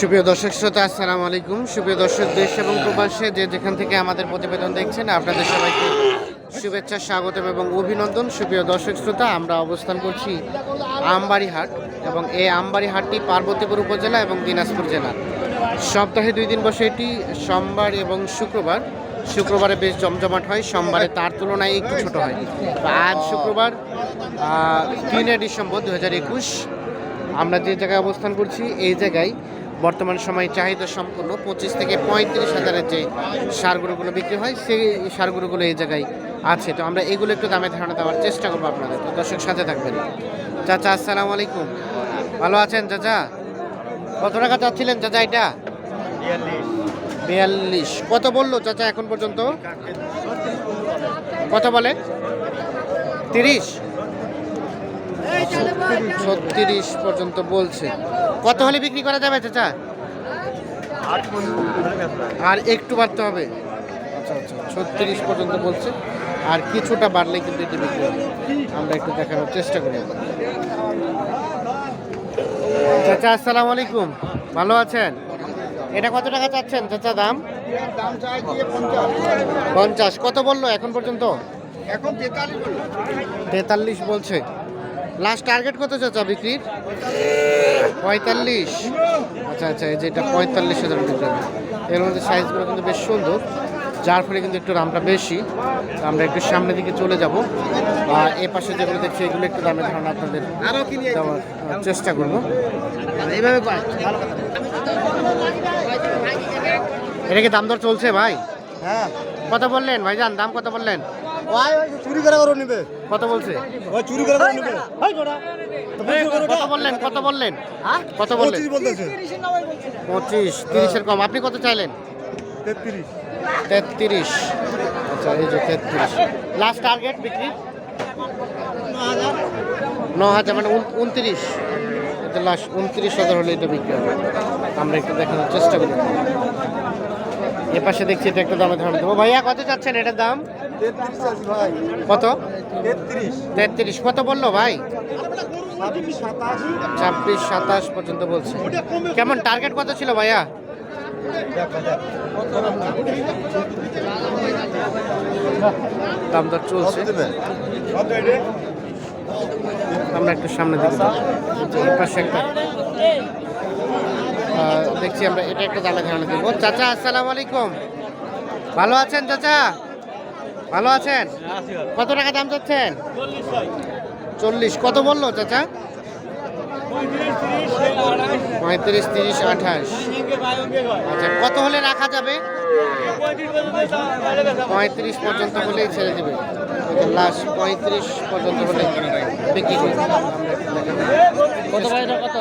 সুপ্রিয় দর্শক শ্রোতা, আসসালামু আলাইকুম। সুপ্রিয় দর্শক, দেশ এবং প্রবাসে যে যেখান থেকে আমাদের প্রতিবেদন দেখছেন, আপনাদের সবাইকে শুভেচ্ছা, স্বাগতম এবং অভিনন্দন। সুপ্রিয় দর্শক শ্রোতা, আমরা অবস্থান করছি আমবাড়ি হাট এবং এই আমবাড়ি হাটটি পার্বতীপুর উপজেলা এবং দিনাজপুর জেলা। সপ্তাহে দুই দিন বসে এটি সোমবার এবং শুক্রবার। শুক্রবারে বেশ জমজমাট হয়, সোমবারে তার তুলনায় একটু ছোট হয়। আজ শুক্রবার তিনে ডিসেম্বর দু হাজার একুশ। আমরা যে জায়গায় অবস্থান করছি, এই জায়গায় বর্তমান সময়ে চাহিদা সম্পূর্ণ পঁচিশ থেকে পঁয়ত্রিশ হাজারের যে সারগুলোগুলো বিক্রি হয়, সেই সারগুলোগুলো এই জায়গায় আছে। তো আমরা এগুলো একটু দামে ধারণা দেওয়ার চেষ্টা করব আপনাদের। তো দর্শক সাথে থাকবেন। চাচা, আসসালামু আলাইকুম। ভালো আছেন চাচা? কত টাকা চাচ্ছিলেন চাচা এটা? বিয়াল্লিশ। কত বলল চাচা এখন পর্যন্ত? কত বলে? তিরিশ? ছত্রিশ পর্যন্ত বলছে। কত হলে বিক্রি করা যাবে চাচা? আর একটু বাড়তে হবে। আচ্ছা আচ্ছা ছত্রিশ পর্যন্ত বলছে। আর কিছুটা বাড়লে কিন্তু এটি বিক্রি হবে। আমরা একটু দেখানোর চেষ্টা করি চাচা আসসালামু আলাইকুম। ভালো আছেন? এটা কত টাকা চাচ্ছেন চাচা দাম? পঞ্চাশ। কত বলল এখন পর্যন্ত? এখন তেতাল্লিশ বলছে। লাস্ট টার্গেট কত চাচা বিক্রির? পঁয়তাল্লিশ। আচ্ছা আচ্ছা এই যে এটা পঁয়তাল্লিশ হাজার বিক্রি হবে। এর মধ্যে সাইজগুলো কিন্তু বেশ সুন্দর। যার ফলে কিন্তু একটু দামটা বেশি। আমরা একটু সামনের দিকে চলে যাব। আর এ পাশে যেগুলো দেখছি এগুলো একটু দামের ধারণা আপনাদের দেওয়ার চেষ্টা করব। এইভাবে ভালো কথা। এটা কি দাম দর চলছে ভাই? হ্যাঁ। কত বললেন ভাইজান? দাম কত বললেন? চুরি করে করে নিবে। কত বলছে? চুরি করে কত বললেন কত বললেন। কত বললেন। পঁচিশ তিরিশের কম। আপনি কত চাইলেন? তেত্রিশ। তেত্রিশ। আচ্ছা এই যে তেত্রিশ। লাস্ট টার্গেট বিক্রি? ন হাজার। মানে উন- উনত্রিশ। এটা লাস্ট উনত্রিশ হাজার হলে এটা বিক্রি হবে। আমরা একটু দেখানোর চেষ্টা করি। এ পাশে দেখছি এটা একটু দামে ধারণা দেবো। ভাইয়া কত চাচ্ছেন এটার দাম? কত? তেত্রিশ। কত বলল ভাই? ছাব্বিশ সাতাশ। পর্যন্ত বলছে। কেমন টার্গেট কত ছিল ভাইয়া? দাম দর চলছে। আমরা একটু সামনে এই পাশে একটা। দেখছি আমরা এটা একটা দামে ধারণা দিব চাচা আসসালামু আলাইকুম। ভালো আছেন চাচা? ভালো আছেন? কত টাকা দাম চাচ্ছেন? চল্লিশ কত বলল চাচা? পঁয়ত্রিশ তিরিশ আঠাশ। আচ্ছা কত হলে রাখা যাবে? পঁয়ত্রিশ পর্যন্ত হলেই ছেড়ে দেবে। লাস্ট পঁয়ত্রিশ পর্যন্ত হলে বিক্রি কত কত?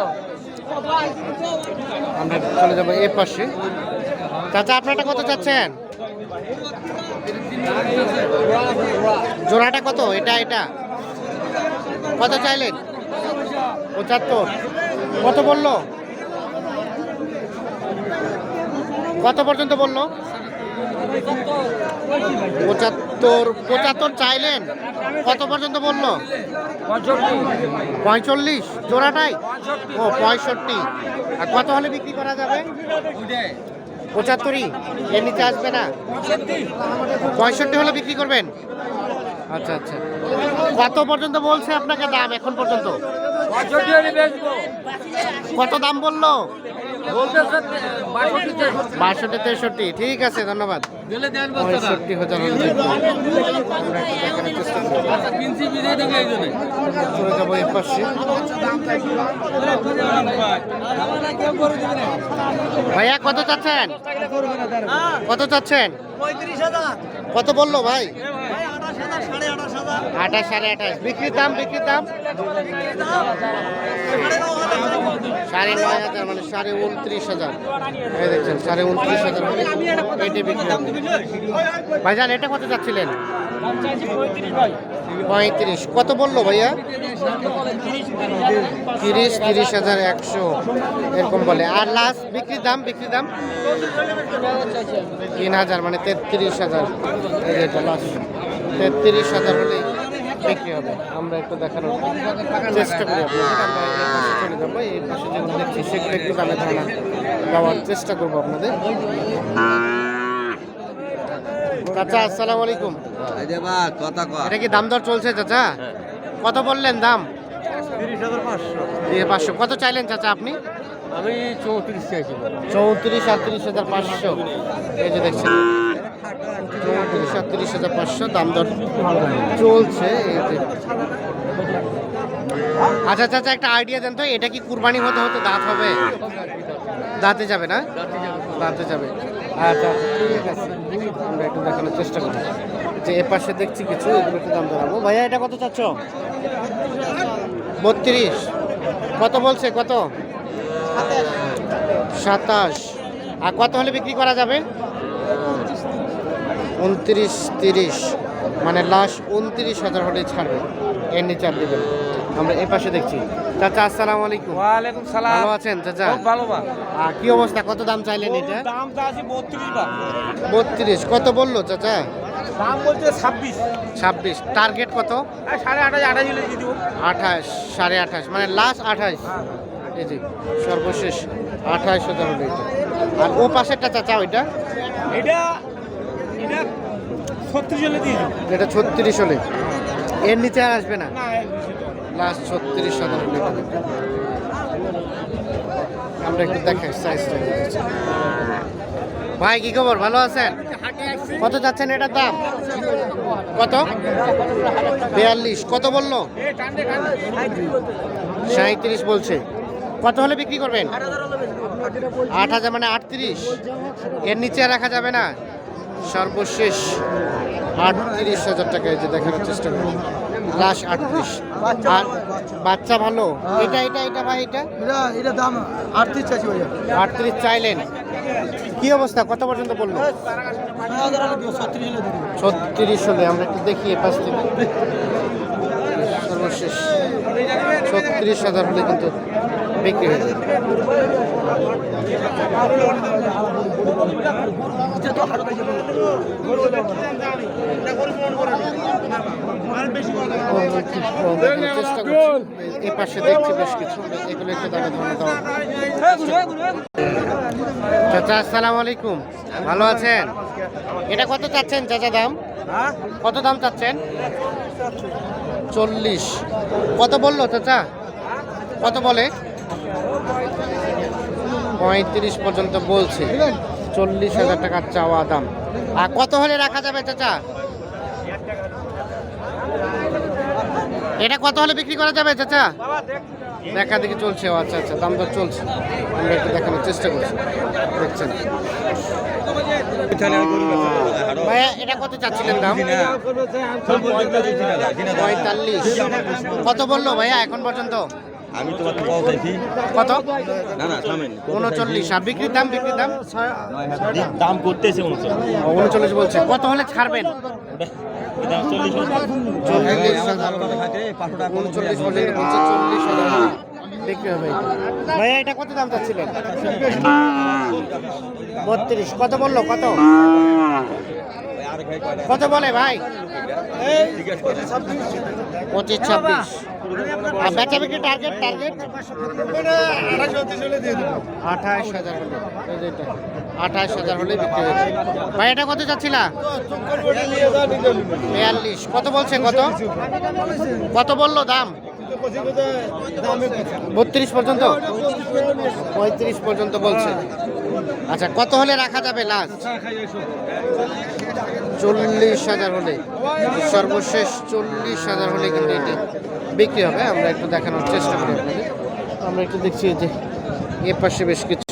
আমরা চলে যাব এ পাশে। চাচা, আপনারটা কত চাচ্ছেন? জোড়াটা কত? এটা এটা। কত চাইলেন? পঁচাত্তর। কত বলল? কত পর্যন্ত বলল? পঁচাত্তর। পঁচাত্তর চাইলেন? কত পর্যন্ত বলল? পঁয়চল্লিশ। জোড়াটাই? ও, পঁয়ষট্টি। আর কত হলে বিক্রি করা যাবে? পঁচাত্তরই? এর নিচে আসবে না? পঁয়ষট্টি হলে বিক্রি করবেন? আচ্ছা আচ্ছা। কত পর্যন্ত বলছে আপনাকে দাম এখন পর্যন্ত? কত দাম বলল? বাষট্টি তেষট্টি। ঠিক আছে ধন্যবাদ। পঁয়ষট্টি হাজার। চলে যাব এর পাশে। ভাইয়া কত চাচ্ছেন? কত চাচ্ছেন? কত বলল ভাই? আঠাশ সাড়ে আঠাশ। বিক্রির দাম বিক্রির দাম? সাড়ে নয় হাজার মানে সাড়ে উনত্রিশ হাজার। দেখছেন সাড়ে উনত্রিশ হাজার। এটি বিক্রি ভাইজান এটা কত চাচ্ছিলেন পঁয়ত্রিশ কত বলল ভাইয়া? তিরিশ তিরিশ হাজার একশো এরকম বলে। আর লাস্ট বিক্রির দাম বিক্রির দাম? তিন হাজার মানে তেত্রিশ হাজার। এটা লাস্ট তেত্রিশ হাজার হলেই বিক্রি হবে। আমরা একটু দেখানোর চেষ্টা করি আপনাদের। আমরা চলে যাব। এই পাশে যেগুলো দেখছি সেগুলো একটু দামে ধারণা দেওয়ার চেষ্টা করব আপনাদের। চাচা আসসালামু আলাইকুম। কথা কয়। এটা কি দাম দর চলছে চাচা? কত বললেন দাম? পাঁচশো। কত চাইলেন চাচা আপনি? আমি চৌত্রিশ চাইছি চৌত্রিশ আটত্রিশ হাজার পাঁচশো। এই যে দেখছেন। চৌত্রিশ আটত্রিশ হাজার পাঁচশো দাম দর চলছে। এই যে। আচ্ছা চাচা একটা আইডিয়া দেন তো এটা কি কুরবানি হতে হতে দাঁত হবে? দাঁতে যাবে না? দাঁতে যাবে। আচ্ছা ঠিক আছে। আমরা একটু দেখানোর চেষ্টা করি। যে এ পাশে দেখছি কিছু, এগুলো একটু দাম দাঁড়াবো। ভাইয়া, এটা কত চাচ্ছ? বত্রিশ। কত বলছে? কত? সাতাশ। আর কত হলে বিক্রি করা যাবে? উনত্রিশ, তিরিশ। মানে লাস্ট উনত্রিশ হাজার হলে ছাড়বে। এর নিচে আর আমরা এ পাশে দেখছি। চাচা আসসালামু আলাইকুম। ওয়ালাইকুম সালাম। ভালো আছেন চাচা? খুব ভালো আর কি অবস্থা? কত দাম চাইলেন এটা? দাম তো আছে বত্রিশ বা বত্রিশ। কত বলল চাচা? দাম বলছে ছাব্বিশ। ছাব্বিশ। টার্গেট কত? আর সাড়ে আঠাশ আঠাশ হলে দিয়ে দিব। আঠাশ সাড়ে আঠাশ। মানে লাস্ট আঠাশ। এই যে সর্বশেষ আঠাশ হাজার হলো এটা। আর ও পাশেরটা চাচা ওইটা? এটা এটা ছত্রিশ হলে দিয়ে দিব। এটা ছত্রিশ হলে। এর নিচে আর আসবে না? না লাস্ট ছত্রিশ হাজার। আমরা একটু দেখাই সাইজটা ভাই, কি খবর? ভালো আছেন? কত যাচ্ছেন এটার দাম? কত? বিয়াল্লিশ। কত বলল? সাঁত্রিশ বলছে। কত হলে বিক্রি করবেন? আট হাজার মানে আটত্রিশ। এর নিচে রাখা যাবে না। সর্বশেষ আটত্রিশ হাজার টাকা যে দেখানোর চেষ্টা করি লাস্ট আটত্রিশ। আর বাচ্চা। ভালো? এটা এটা এটা ভাই এটা? এটা এটা দাম আটত্রিশ চাইছি আটত্রিশ চাইলেন। কি অবস্থা? কত পর্যন্ত বলল? ছত্রিশ হলে আমরা একটু দেখি পাশ থেকে। সর্বশেষ ছত্রিশ হাজার হলে কিন্তু বিক্রি হয়ে যাবে। চাচা, আসসালামু আলাইকুম। ভালো আছেন? এটা কত চাচ্ছেন চাচা দাম? কত দাম চাচ্ছেন? চল্লিশ। কত বলল চাচা? কত বলে? পঁয়ত্রিশ পর্যন্ত বলছে। চল্লিশ হাজার টাকার চাওয়া দাম। আর কত হলে রাখা যাবে চাচা? এটা কত হলে বিক্রি করা যাবে চাচা? দেখা দেখি চলছে ও আচ্ছা আচ্ছা দাম দর চলছে। আমরা একটু দেখানোর চেষ্টা করছি। দেখছেন? ভাইয়া এটা কত চাচ্ছিলেন দাম? পঁয়তাল্লিশ। কত বলল ভাইয়া এখন পর্যন্ত? আমি তো পাওয়া চাইছি কত? না না থামেন। উনচল্লিশ। আর বিক্রির দাম বিক্রির দাম? দাম করতেছে উনচল্লিশ। উনচল্লিশ বলছে। কত হলে ছাড়বেন? ভাইয়া এটা কত দাম চাচ্ছিলেন? বত্রিশ। কত বলল? কত? কত বলে ভাই? পঁচিশ ছাব্বিশ। আঠাশ হাজার হলে। বিক্রি ভাই, এটা কত যাচ্ছিলা? বিয়াল্লিশ। কত বলছে, কত? কত বলল দাম? বত্রিশ পর্যন্ত? পঁয়ত্রিশ পর্যন্ত বলছে। আচ্ছা কত হলে রাখা যাবে লাস্ট? চল্লিশ হাজার হলে। সর্বশেষ চল্লিশ হাজার হলে কিন্তু এটি বিক্রি হবে। আমরা একটু দেখানোর চেষ্টা করি আমরা একটু দেখছি যে এ পাশে বেশ কিছু।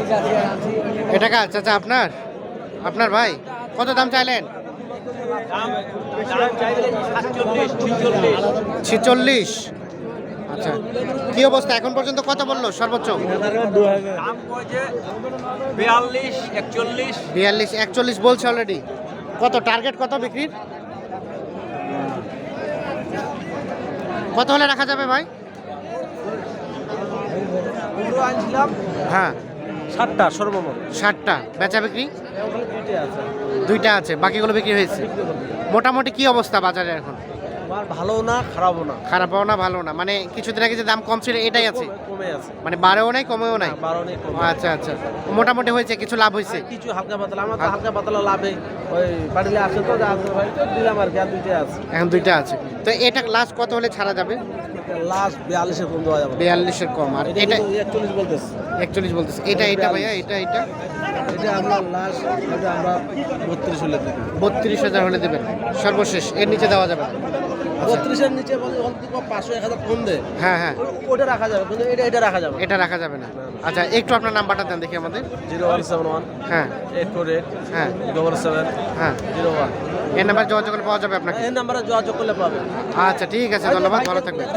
এটা কাজ চাচা, আপনার? আপনার ভাই? কত দাম চাইলেন? ছিচল্লিশ। আচ্ছা কি অবস্থা? এখন পর্যন্ত কত বলল? সর্বোচ্চ? বিয়াল্লিশ একচল্লিশ। বিয়াল্লিশ একচল্লিশ বলছে অলরেডি কত টার্গেট কত বিক্রির? কত হলে রাখা যাবে ভাই? হ্যাঁ। সাতটা সর্বমোট। ষাটটা। বেচা বিক্রি? দুইটা আছে বাকিগুলো বিক্রি হয়েছে। মোটামুটি কি অবস্থা বাজারে এখন? ভালো না খারাপও না। খারাপও না ভালো না। মানে কিছুদিন আগে যে দাম কম ছিল এটাই আছে? কমে- আছে। মানে বাড়েও নাই কমেও নাই? কমে আচ্ছা আচ্ছা। মোটামুটি হয়েছে কিছু লাভ হয়েছে? কিছু হালকা পাতলা আমার তো হালকা পাতলা লাভে। ওই আসে তো ভাই তো দিলাম আর কি আর দুইটাই আছে। এখন দুইটা আছে। তো এটা লাস্ট কত হলে ছাড়া যাবে? লাস্ট বিয়াল্লিশে কম দেওয়া যাবে। বিয়াল্লিশের কম। আর এটা একচল্লিশ বলতেছে। একচল্লিশ বলতেছে। এটা এটা ভাইয়া এটা এটা? এটা আমরা লাস্ট এটা আমরা বত্রিশ হলে বত্রিশ হাজার হলে দেবেন। সর্বশেষ এর নিচে দেওয়া যাবে না। বত্রিশের নিচে বলে অন্তত পাঁচশো এক হাজার কম দেয় হ্যাঁ হ্যাঁ ওটা রাখা যাবে কিন্তু এটা এটা রাখা যাবে এটা রাখা যাবে না আচ্ছা একটু আপনার নাম্বারটা দেন দেখি আমাদের জিরো ওয়ান সেভেন ওয়ান হ্যাঁ এইট ফোর এইট হ্যাঁ ডবল সেভেন হ্যাঁ জিরো ওয়ান এই নাম্বার যোগাযোগ করলে পাওয়া যাবে আপনাকে এই নাম্বারে যোগাযোগ করলে পাবে আচ্ছা ঠিক আছে ধন্যবাদ ভালো থাকবেন